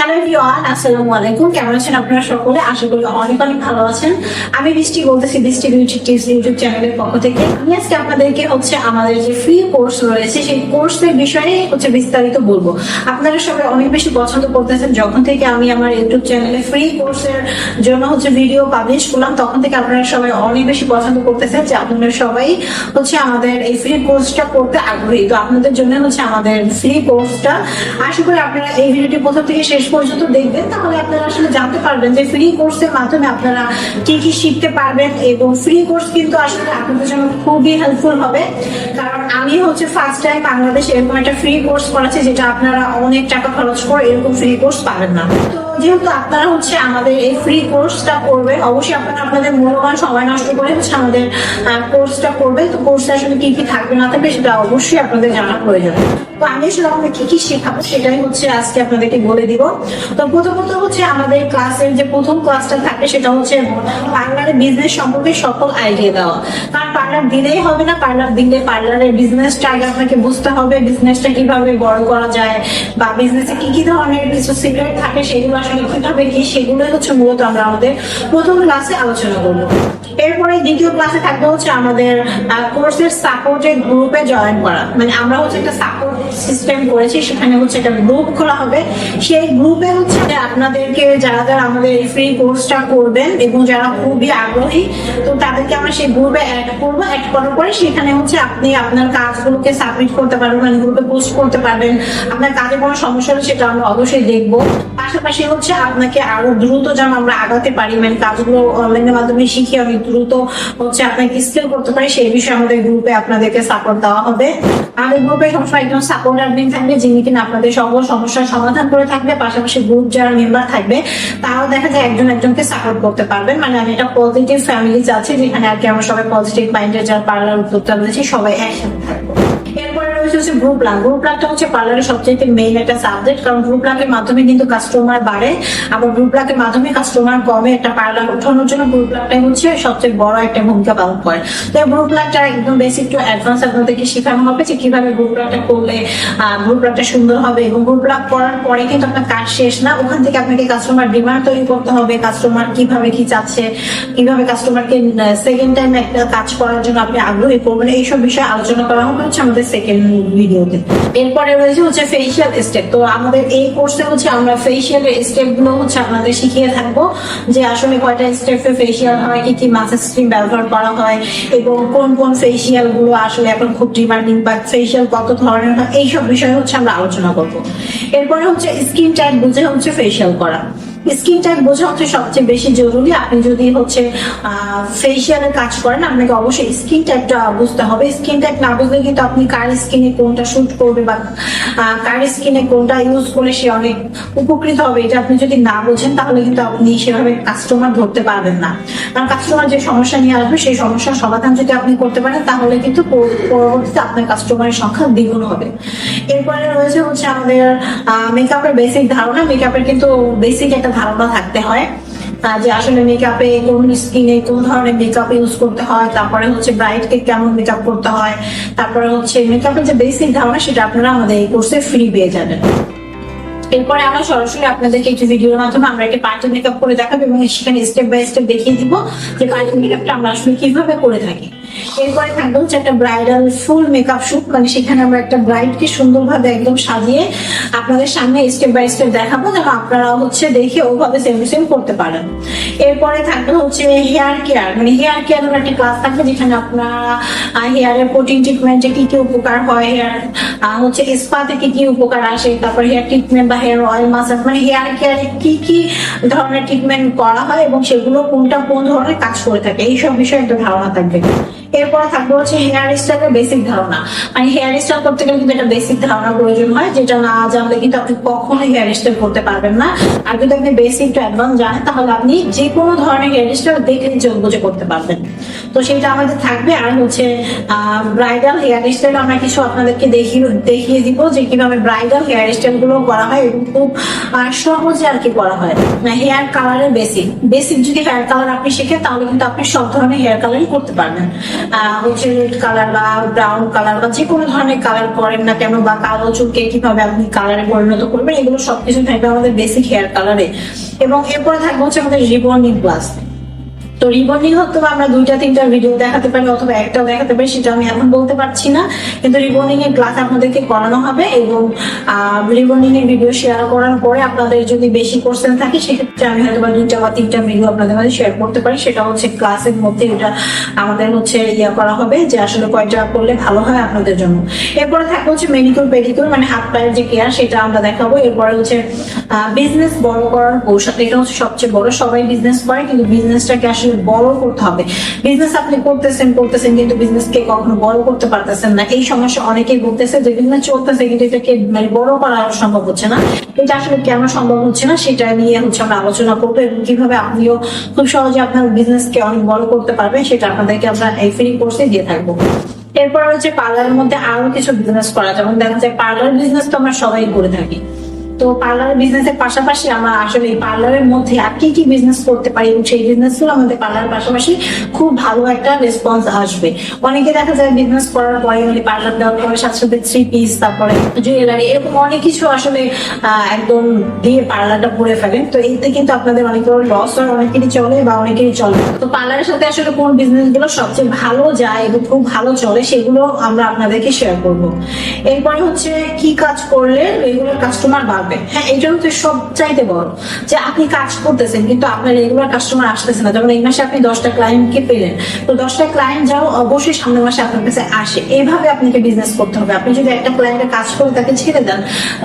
Hello everyone আসসালামু আলাইকুম। কেমন আছেন আপনারা সকলে? আশা করি অনেক অনেক ভালো আছেন। আমি বৃষ্টি বলতেছি বৃষ্টি বিউটি টিপস ইউটিউব চ্যানেলের পক্ষ থেকে। আমি আজকে আপনাদেরকে হচ্ছে আমাদের যে ফ্রি কোর্স রয়েছে, সেই কোর্সের বিষয়ে হচ্ছে বিস্তারিত বলব। আপনারা সবাই অনেক বেশি পছন্দ করতেছেন। যখন থেকে আমি আমার ইউটিউব চ্যানেলে ফ্রি কোর্সের জন্য হচ্ছে ভিডিও পাবলিশ করলাম, তখন থেকে আপনারা সবাই অনেক বেশি পছন্দ করতেছেন যে আপনারা সবাই হচ্ছে আমাদের এই ফ্রি কোর্সটা করতে আগ্রহী। তো আপনাদের জন্য হচ্ছে আমাদের ফ্রি কোর্সটা আশা করি আপনারা এই ভিডিওটি প্রথম থেকে শেষ পর্যন্ত দেখবেন, তাহলে আপনারা আসলে জানতে পারবেন যে ফ্রি কোর্সের মাধ্যমে আপনারা কি কি শিখতে পারবেন এবং ফ্রি কোর্স কিন্তু আসলে আপনাদের জন্য খুবই হেল্পফুল হবে। কারণ আমি হচ্ছে ফার্স্ট টাইম বাংলাদেশে এরকম একটা ফ্রি কোর্স করাচ্ছি, যেটা আপনারা অনেক টাকা খরচ করে এরকম ফ্রি কোর্স পাবেন না। তো যেহেতু আপনারা হচ্ছে আমাদের এই ফ্রি কোর্সটা করবেন অবশ্যই আপনারা আপনাদের মূল্যবান সময় নষ্ট করে হচ্ছে আমাদের কোর্সটা করবেন তো কোর্সে আসলে কি কি থাকবে না থাকবে সেটা অবশ্যই আপনাদের জানা প্রয়োজন তো আমি আসলে আপনাদের কি কি শেখাবো সেটাই হচ্ছে আজকে আপনাদেরকে বলে দিব। তো প্রথমত হচ্ছে আমাদের ক্লাসের যে প্রথম ক্লাসটা থাকে সেটা হচ্ছে পার্লারের বিজনেস সম্পর্কে সকল আইডিয়া দেওয়া। কারণ পার্লার দিলেই হবে না, পার্লার দিলে পার্লারের বিজনেসটা আগে আপনাকে বুঝতে হবে বিজনেসটা কীভাবে বড় করা যায় বা বিজনেসে কি কি ধরনের কিছু সিক্রেট থাকে সেগুলো আসলে কি সেগুলোই হচ্ছে মূলত আমরা আমাদের প্রথম ক্লাসে আলোচনা করব। এরপরে দ্বিতীয় ক্লাসে থাকবে হচ্ছে আমাদের কোর্সের সাপোর্টের গ্রুপে জয়েন করা। মানে আমরা হচ্ছে একটা সিস্টেম করেছি, সেখানে হচ্ছে একটা গ্রুপ খোলা হবে। সেই গ্রুপে হচ্ছে আপনাদেরকে যারা যারা আমাদের এই ফ্রি কোর্সটা করবেন এবং যারা খুবই আগ্রহী, তো তাদেরকে আমরা সেই গ্রুপে অ্যাড করব। অ্যাড করার পরে সেখানে হচ্ছে আপনি আপনার কাজগুলোকে সাবমিট করতে পারবেন মানে গ্রুপে পোস্ট করতে পারবেন। আপনার কাজে কোনো সমস্যা হলে সেটা আমরা অবশ্যই দেখব। পাশাপাশি হচ্ছে আপনাকে আরও দ্রুত যেন আমরা আগাতে পারি মানে কাজগুলো অনলাইনের মাধ্যমে শিখে অনেক দ্রুত হচ্ছে আপনাকে স্কিল করতে পারি, সেই বিষয়ে আমাদের গ্রুপে আপনাদেরকে সাপোর্ট দেওয়া হবে। আমাদের গ্রুপে সবসময় একজন সাপোর্ট অ্যাডমিন থাকবে, যিনি কিনা আপনাদের সকল সমস্যার সমাধান করে থাকবে, পাশাপাশি গ্রুপ যারা মেম্বার থাকবে, তারাও দেখা যায় একজন একজনকে সাপোর্ট করতে পারবেন। মানে আমি একটা পজিটিভ ফ্যামিলি চাচ্ছি যেখানে আর কি আমরা সবাই পজিটিভ মাইন্ডের যারা পার্লার উদ্যোক্তা রয়েছে, সবাই একসাথে থাকব। এরপরে রয়েছে হচ্ছে গ্রুপ প্ল্যান গ্রুপ প্ল্যানটা হচ্ছে পার্লারের সবচেয়ে মেইন একটা সাবজেক্ট কারণ গ্রুপ প্ল্যানের মাধ্যমে কিন্তু কাস্টমার বাড়ে। আবার গ্রুপ প্ল্যানের মাধ্যমে কাস্টমার কমে। একটা পার্লার ওঠানোর জন্য গ্রুপ প্ল্যানটাই হচ্ছে সবচেয়ে বড় একটা ভূমিকা পালন করে। তো গ্রুপ প্ল্যানটা একদম বেসিক টু অ্যাডভান্স আপনাদেরকে শেখানো হবে যে কীভাবে গ্রুপ প্ল্যানটা করলে গ্রুপ প্ল্যানটা সুন্দর হবে এবং গ্রুপ প্ল্যান করার পরে কিন্তু আপনার কাজ শেষ না। ওখান থেকে আপনাকে কাস্টমার ডিমান্ড তৈরি করতে হবে কাস্টমার কীভাবে কি চাচ্ছে, কীভাবে কাস্টমারকে সেকেন্ড টাইম একটা কাজ করার জন্য আপনি আগ্রহী করবেন, এইসব বিষয়ে আলোচনা করা হবে। হচ্ছে আমাদের সেকেন্ড ভিডিওতে এরপরে রয়েছে হচ্ছে ফেসিয়াল স্টেপ তো আমাদের এই কোর্সে হচ্ছে আমরা ফেসিয়াল স্টেপগুলো হচ্ছে আপনাদের শিখিয়ে থাকব যে আসলে কয়টা স্টেপে ফেসিয়াল হয়, কি কি মাসেজ ক্রিম ব্যবহার করা হয়, এবং কোন কোন ফেসিয়ালগুলো আসলে এখন খুব ডিমান্ডিং বা ফেসিয়াল কত ধরনের হয়, এইসব বিষয়ে হচ্ছে আমরা আলোচনা করব। এরপরে হচ্ছে স্কিন টাইপ বুঝে হচ্ছে ফেসিয়াল করা। স্কিন টাইপ বোঝা হচ্ছে সবচেয়ে বেশি জরুরি। আপনি যদি হচ্ছে ফেসিয়ালের কাজ করেন, আপনাকে অবশ্যই স্কিন টাইপটা বুঝতে হবে। স্কিন টাইপ না বুঝলে কিন্তু আপনি কার স্কিনে কোনটা শুট করবে বা কার স্কিনে কোনটা ইউজ করলে সে অনেক উপকৃত হবে, এটা আপনি যদি না বোঝেন, তাহলে কিন্তু আপনি সেভাবে কাস্টমার ধরতে পারবেন না। কারণ কাস্টমার যে সমস্যা নিয়ে আসবে, সেই সমস্যার সমাধান যদি আপনি করতে পারেন, তাহলে কিন্তু পর- পরবর্তীতে আপনার কাস্টমারের সংখ্যা দ্বিগুণ হবে। এরপরে রয়েছে হচ্ছে আমাদের মেকআপের বেসিক ধারণা। মেকআপের কিন্তু বেসিক একটা ধারণা থাকতে হয়। যে আসলে মেকআপে কোন স্কিনে কোন ধরনের মেকআপ ইউজ করতে হয়, তারপরে হচ্ছে ব্রাইটকে কেমন মেকআপ করতে হয়, তারপরে হচ্ছে মেকআপের যে বেসিক ধারণা সেটা আপনারা আমাদের এই কোর্সে ফ্রি পেয়ে যাবেন। এরপরে আমরা সরাসরি আপনাদেরকে একটি ভিডিওর মাধ্যমে আমরা একটা পার্টি মেকআপ করে দেখাবো এবং সেখানে স্টেপ বাই স্টেপ দেখিয়ে দিব যে পার্টি মেকআপটা আমরা আসলে কীভাবে করে থাকি। এরপরে থাকবে হচ্ছে একটা ব্রাইডাল ফুল মেকআপ শুট মানে সেখানে আমরা একটা ব্রাইডকে সুন্দরভাবে একদম সাজিয়ে আপনাদের সামনে স্টেপ বাই স্টেপ দেখাবো যেন আপনারা হচ্ছে দেখে ওভাবে সেম সেম করতে পারেন। এরপরে থাকবে হচ্ছে হেয়ার কেয়ার মানে হেয়ার কেয়ারের একটা ক্লাস থাকবে যেখানে আপনারা হেয়ারের প্রোটিন ট্রিটমেন্টে কি কি উপকার হয় হেয়ার হচ্ছে স্পা থেকে কি উপকার আসে, তারপর হেয়ার ট্রিটমেন্ট বা হেয়ার অয়েল মাসাজ মানে হেয়ার কেয়ারে কি কি ধরনের ট্রিটমেন্ট করা হয় এবং সেগুলো কোনটা কোন ধরনের কাজ করে থাকে, এইসব বিষয়ে একটা ধারণা থাকবে। এরপর থাকবে হচ্ছে হেয়ার স্টাইলের বেসিক ধারণা। মানে হেয়ার স্টাইল করতে গেলে কিন্তু একটা বেসিক ধারণা প্রয়োজন হয়, যেটা না জানলে কিন্তু আপনি কখনোই হেয়ার স্টাইল করতে পারবেন না। আর যদি আপনি বেসিক টু অ্যাডভান্স জানেন, তাহলে আপনি যে কোনো ধরনের হেয়ার স্টাইল দেখে চোখ বুঝে করতে পারবেন। তো সেইটা আমাদের থাকবে। আর হচ্ছে ব্রাইডাল হেয়ার স্টাইল আমরা কিছু আপনাদেরকে দেখিয়ে দেখিয়ে দিব যে কীভাবে ব্রাইডাল হেয়ার স্টাইলগুলো করা হয় এবং খুব সহজে আর কি করা হয়। হেয়ার কালারের বেসিক বেসিক যদি হেয়ার কালার আপনি শেখেন, তাহলে কিন্তু আপনি সব ধরনের হেয়ার কালারই করতে পারবেন। হচ্ছে রেড কালার বা ব্রাউন কালার বা যে কোনো ধরনের কালার করেন না কেন বা কালো চুলকে কীভাবে আপনি কালারে পরিণত করবেন, এগুলো সবকিছু থাকবে আমাদের বেসিক হেয়ার কালারে এবং এরপরে থাকবে হচ্ছে আমাদের রিবর্নিং ক্লাস তো রিবন্ডিং হয়তো আমরা দুইটা, তিনটা ভিডিও দেখাতে পারি অথবা একটাও দেখাতে পারি সেটা আমি এখন বলতে পারছি না। কিন্তু এর ক্লাস আপনাদেরকে করানো হবে এবং এর ভিডিও শেয়ার করার পরে আপনাদের যদি বেশি থাকে, সেক্ষেত্রে আমি হয়তো বা দুইটা বা তিনটা ভিডিও আপনাদের মাঝে শেয়ার করতে পারি। সেটা হচ্ছে ক্লাসের মধ্যে এটা আমাদের হচ্ছে ইয়া করা হবে যে আসলে কয়টা করলে ভালো হয় আপনাদের জন্য। এরপরে থাকবে হচ্ছে মেডিকেল পেডিকেল মানে হাত পায়ের যে কেয়ার সেটা আমরা দেখাবো। এরপরে হচ্ছে বিজনেস বড় করার কৌশল, এটা হচ্ছে সবচেয়ে বড়। সবাই বিজনেস করে, কিন্তু বিজনেসটাকে আসলে বড় করতে হবে। বিজনেস আপনি করতেছেন করতেছেন, কিন্তু বিজনেসকে কখনো বড় করতে পারতেছেন না। এই সমস্যা অনেকেই বলতেছে যে বিজনেস চলতেছে কিন্তু এটাকে মানে বড় করা সম্ভব হচ্ছে না। এটা আসলে কেন সম্ভব হচ্ছে না, সেটা নিয়ে হচ্ছে আমরা আলোচনা করব এবং কীভাবে আপনিও খুব সহজে আপনার বিজনেসকে অনেক বড় করতে পারবেন, সেটা আপনাদেরকে আমরা এই ফ্রি কোর্সে দিয়ে থাকব। এরপর হচ্ছে পার্লারের মধ্যে আরও কিছু বিজনেস করা যেমন দেখা যায় পার্লার বিজনেস তো আমরা সবাই করে থাকি। তো পার্লার বিজনেসের পাশাপাশি আমরা আসলে পার্লারের মধ্যে আর কি কি বিজনেস করতে পারি এবং সেই বিজনেসগুলো আমাদের পার্লারের পাশাপাশি খুব ভালো একটা রেসপন্স আসবে। অনেকে দেখা যায় বিজনেস করার পরে মানে পার্লার দেওয়ার পরে সাথে সাথে থ্রি পিস তারপরে জুয়েলারি এরকম অনেক কিছু আসলে একদম দিয়ে পার্লারটা করে ফেলেন তো এতে কিন্তু আপনাদের অনেক বড় লস হয়, অনেকেরই চলে বা অনেকেরই চলে। তো পার্লারের সাথে আসলে কোন বিজনেসগুলো সবচেয়ে ভালো যায় এবং খুব ভালো চলে সেগুলো আমরা আপনাদেরকে শেয়ার করব। এরপরে হচ্ছে কি কাজ করলে রেগুলার কাস্টমার বাড়বে? হ্যাঁ এটা হচ্ছে সব চাইতে বড় যে আপনি কাজ করতেছেন, কিন্তু আপনার রেগুলার কাস্টমার আসতেছে না। যেমন এই মাসে আপনি দশটা ক্লায়েন্টকে পেলেন, তো দশটা ক্লায়েন্ট যাও অবশ্যই সামনের মাসে আপনার কাছে আসে। এইভাবে আপনাকে বিজনেস করতে হবে। আপনি যদি একটা ক্লায়েন্টের কাজ করে তাকে ছেড়ে দেন,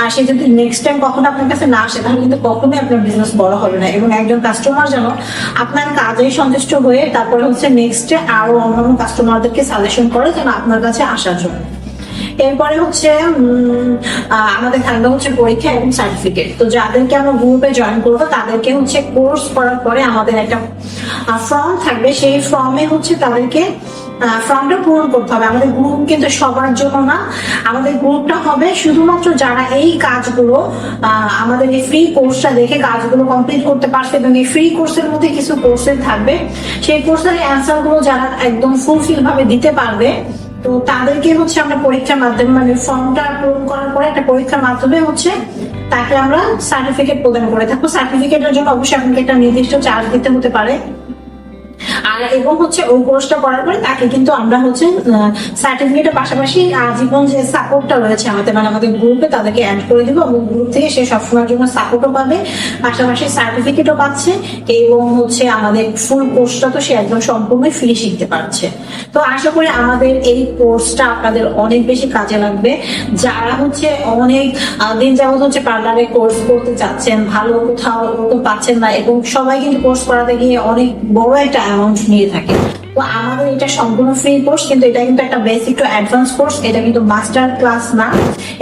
আর সে যদি নেক্সট টাইম কখনো আপনার কাছে না আসে, তাহলে কিন্তু কখনোই আপনার বিজনেস বড় হবে না। এবং একজন কাস্টমার যেন আপনার কাজেই সন্তুষ্ট হয়ে তারপরে হচ্ছে নেক্সটে আরও অন্যান্য কাস্টমারদেরকে সাজেশন করে যেন আপনার কাছে আসার জন্য। এরপরে হচ্ছে আমাদের থাকবে হচ্ছে পরীক্ষা এবং সার্টিফিকেট তো যাদেরকে আমরা গ্রুপে জয়েন করব, তাদেরকে হচ্ছে কোর্স করার পরে আমাদের একটা ফর্ম থাকবে। সেই ফর্মে হচ্ছে তাদেরকে ফর্মটা পূরণ করতে হবে। আমাদের গ্রুপ কিন্তু সবার জন্য না। আমাদের গ্রুপটা হবে শুধুমাত্র যারা এই কাজগুলো আমাদের এই ফ্রি কোর্সটা দেখে কাজগুলো কমপ্লিট করতে পারছে এবং এই ফ্রি কোর্সের মধ্যে কিছু কোর্সের থাকবে। সেই কোর্সের অ্যান্সারগুলো যারা একদম ফুলফিল ভাবে দিতে পারবে তো তাদেরকে হচ্ছে আমরা পরীক্ষার মাধ্যমে মানে ফর্মটা পূরণ করার পরে একটা পরীক্ষার মাধ্যমে হচ্ছে তাকে আমরা সার্টিফিকেট প্রদান করে থাকব সার্টিফিকেটের জন্য অবশ্যই আপনাকে একটা নির্দিষ্ট চার্জ দিতে হতে পারে। আর এবং হচ্ছে ওই কোর্সটা করার পরে তাকে কিন্তু আমরা হচ্ছে সার্টিফিকেটের পাশাপাশি আজীবন যে সাপোর্টটা রয়েছে আমাদের মানে আমাদের গ্রুপে তাদেরকে অ্যাড করে দিব এবং গ্রুপ থেকে সে সবসময়ের জন্য সাপোর্টও পাবে। পাশাপাশি সার্টিফিকেটও পাচ্ছে এবং হচ্ছে আমাদের ফুল কোর্সটা তো সে একদম সম্পূর্ণ ফ্রি শিখতে পারছে। তো আশা করি আমাদের এই কোর্সটা আপনাদের অনেক বেশি কাজে লাগবে। যারা হচ্ছে অনেক দিন যাবত হচ্ছে পার্লারে কোর্স করতে চাচ্ছেন, ভালো কোথাও পাচ্ছেন না এবং সবাই কিন্তু কোর্স করাতে গিয়ে অনেক বড় একটা অ্যামাউন্ট নিয়ে থাকে। তো আমাদের এটা সম্পূর্ণ ফ্রি কোর্স কিন্তু এটা কিন্তু একটা বেসিক টু অ্যাডভান্স কোর্স এটা কিন্তু মাস্টার ক্লাস না।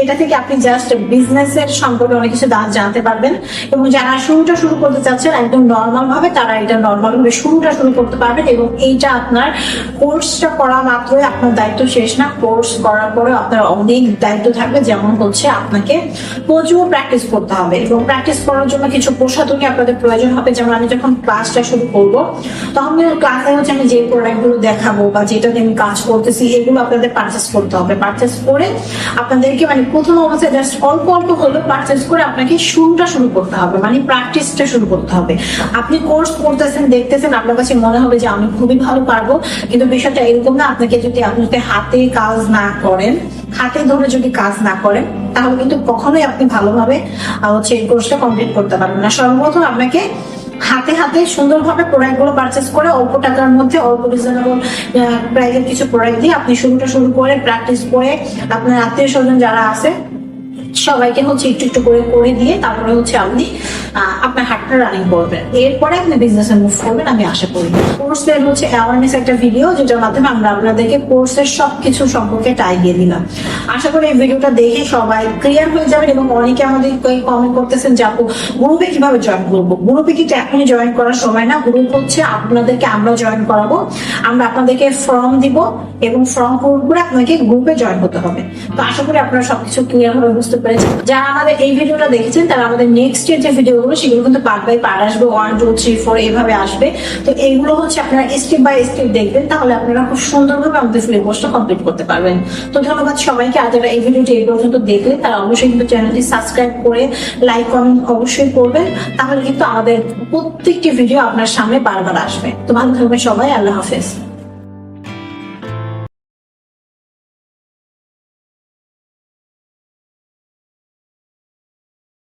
এটা থেকে আপনি জাস্ট বিজনেস এর সম্পর্কে অনেক কিছু জানতে পারবেন। এবং যারা শুরুটা শুরু করতে চাচ্ছেন, একদম নর্মাল ভাবে, তারা এটা নর্মাল ভাবে শুরুটা শুরু করতে পারবেন। এবং এইটা আপনার কোর্সটা করা মাত্রই আপনার দায়িত্ব শেষ না। কোর্স করার পরে আপনার অনেক দায়িত্ব থাকবে, যেমন হচ্ছে আপনাকে প্রচুর প্র্যাকটিস করতে হবে। এবং প্র্যাকটিস করার জন্য কিছু প্রসাধনী আপনাদের প্রয়োজন হবে। যেমন আমি যখন ক্লাসটা শুরু করব, তখন ক্লাসে হচ্ছে আমি যে প্রোডাক্টগুলো দেখাবো বা যেটাতে আমি কাজ করতেছি, এগুলো আপনাদের পারচেস করতে হবে। পারচেস করে আপনাদেরকে মানে প্রথম অবস্থায় জাস্ট অল্প অল্প হলেও পারচেস করে আপনাকে শুরুটা শুরু করতে হবে মানে প্র্যাকটিসটা শুরু করতে হবে। আপনি কোর্স করতেছেন, দেখতেছেন, আপনার কাছে মনে হবে যে আমি খুবই ভালো পারব, কিন্তু বিষয়টা এরকম না, আপনাকে যদি আপনি যদি হাতে কাজ না করেন, হাতে ধরে যদি কাজ না করেন, তাহলে কিন্তু কখনোই আপনি ভালোভাবে হচ্ছে এই কোর্সটা কমপ্লিট করতে পারবেন না। সর্বপ্রথম আপনাকে হাতে হাতে সুন্দরভাবে প্রোডাক্টগুলো পারচেস করে অল্প টাকার মধ্যে, অল্প রিজনেবল প্রাইসের কিছু প্রোডাক্ট দিয়ে আপনি শুরুটা শুরু করে প্র্যাকটিস করে আপনার আত্মীয় স্বজন যারা আছে সবাইকে হচ্ছে একটু একটু করে করে দিয়ে তারপরে হচ্ছে আপনি আপনার হাটটা রানিং করবেন। এরপরে আপনি বিজনেসে মুভ করবেন, আমি আশা করি। কোর্সের হচ্ছে অ্যাওয়ারনেস একটা ভিডিও যেটার মাধ্যমে আমরা আপনাদেরকে কোর্সের সবকিছু সম্পর্কে আইডিয়া দিলাম। আশা করি এই ভিডিওটা দেখে সবাই ক্লিয়ার হয়ে যাবেন এবং অনেকে আমাদের কমেন্ট করতেছেন যে, আপু গ্রুপে কীভাবে জয়েন করব? গ্রুপে কিন্তু এখনই জয়েন করার সময় না। গ্রুপ হচ্ছে আপনাদেরকে আমরা জয়েন করাবো। আমরা আপনাদেরকে ফর্ম দিব এবং ফর্ম পূরণ করে আপনাকে গ্রুপে জয়েন হতে হবে। তো আশা করি আপনারা সবকিছু ক্লিয়ার ভাবে বুঝতে পেরেছেন। যারা আমাদের এই ভিডিওটা দেখেছেন, তারা আমাদের নেক্সট এর যে ভিডিওগুলো, সেগুলো কিন্তু পার্ট বাই পার্ট আসবে। ওয়ান টু থ্রি ফোর এইভাবে আসবে। তো এইগুলো হচ্ছে আপনারা স্টেপ বাই স্টেপ দেখবেন, তাহলে আপনারা খুব সুন্দরভাবে আমাদের কোর্সটা কমপ্লিট করতে পারবেন। তো ধন্যবাদ সবাইকে। আর যারা এই ভিডিওটি এই পর্যন্ত দেখলেন তারা অবশ্যই কিন্তু চ্যানেলটি সাবস্ক্রাইব করে লাইক কমেন্ট অবশ্যই করবেন। তাহলে কিন্তু আমাদের প্রত্যেকটি ভিডিও আপনার সামনে বারবার আসবে। তো ভালো থাকবেন সবাই। আল্লাহ হাফেজ।